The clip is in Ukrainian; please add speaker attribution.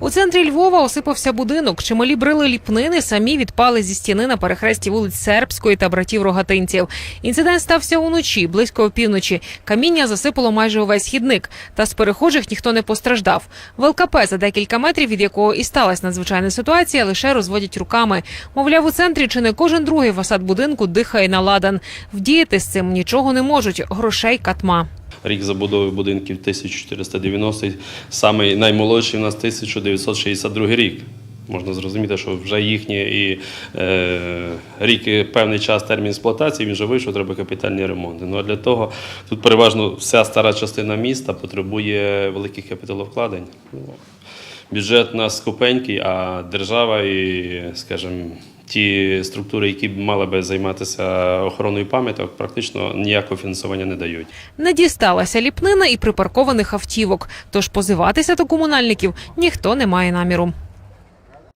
Speaker 1: У центрі Львова осипався будинок. Чималі брили ліпнини самі відпали зі стіни на перехресті вулиць Сербської та братів Рогатинців. Інцидент стався уночі, близько опівночі. Каміння засипало майже увесь хідник. Та з перехожих ніхто не постраждав. В ЛКП, за декілька метрів від якого і сталася надзвичайна ситуація, лише розводять руками. Мовляв, у центрі чи не кожен другий фасад будинку дихає на ладан. Вдіяти з цим нічого не можуть. Грошей катма.
Speaker 2: Рік забудови будинків 1490, саме наймолодший у нас 1962 рік. Можна зрозуміти, що вже їхні і е, рік певний час термін експлуатації, він вже вийшов, треба капітальні ремонти. Ну а для того тут переважно вся стара частина міста потребує великих капіталовкладень. Бюджет у нас скупенький, а держава і, скажімо, ті структури, які б мали би займатися охороною пам'яток, практично ніякого фінансування не дають.
Speaker 1: Не дісталася ліпнина і припаркованих автівок. Тож позиватися до комунальників ніхто не має наміру.